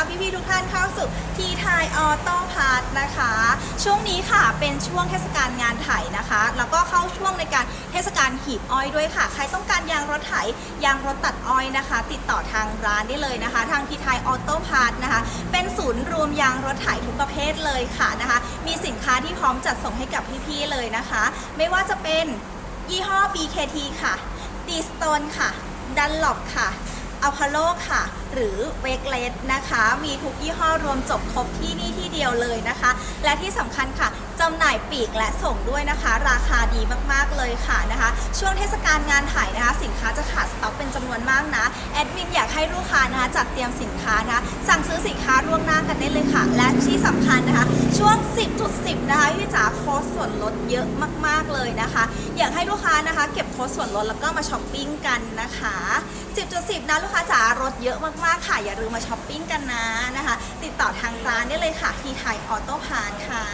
รับพี่ๆทุกท่านเข้าสู่ทีไทยออโต้พาร์ทนะคะ ช่วงนี้ค่ะเป็นช่วงเทศกาลงานไถนะคะ แล้วก็เข้าช่วงในการเทศกาลหีบอ้อยด้วยค่ะ ใครต้องการยางรถไถยางรถตัดอ้อยนะคะ ติดต่อทางร้านได้เลยนะคะ ทางทีไทยออโต้พาร์ทนะคะ เป็นศูนย์รวมยางรถไถทุกประเภทเลยค่ะนะคะ มีสินค้าที่พร้อมจัดส่งให้กับพี่ๆเลยนะคะ ไม่ว่าจะเป็นยี่ห้อ BKT ค่ะดีสโตนค่ะดันหลบค่ะ พาโลค่ะ หรือเวกเลสนะคะ มีทุกยี่ห้อรวมจบครบที่นี่ที่เดียวเลยนะคะ และที่สำคัญค่ะจำหน่ายปีกและส่งด้วยนะคะ ราคาดีมากๆเลยค่ะนะคะ ช่วงเทศกาลงานถ่ายนะคะ สินค้าจะขาดสต็อกเป็นจำนวนมากนะแอดมินอยากให้ลูกค้านะคะจัดเตรียมสินค้านะะสั่งซื้อสินค้าล่วงหน้ากันได้เลยค่ะ และที่สำคัญนะคะ ช่วง 10.10นะคะพี่จ๋าโค้ดส่วนลดเยอะมากๆเลยนะคะ อยากให้ลูกค้านะคะ เก็บโค้ดส่วนลดแล้วก็มาช้อปปิ้งกันนะคะ 10.10 นะลูกค้าจ๋าลดเยอะมากๆค่ะ อย่าลืมมาช้อปปิ้งกันนะนะคะ ติดต่อทางร้านได้เลยค่ะที่ไทยออโต้พาร์ค่ะ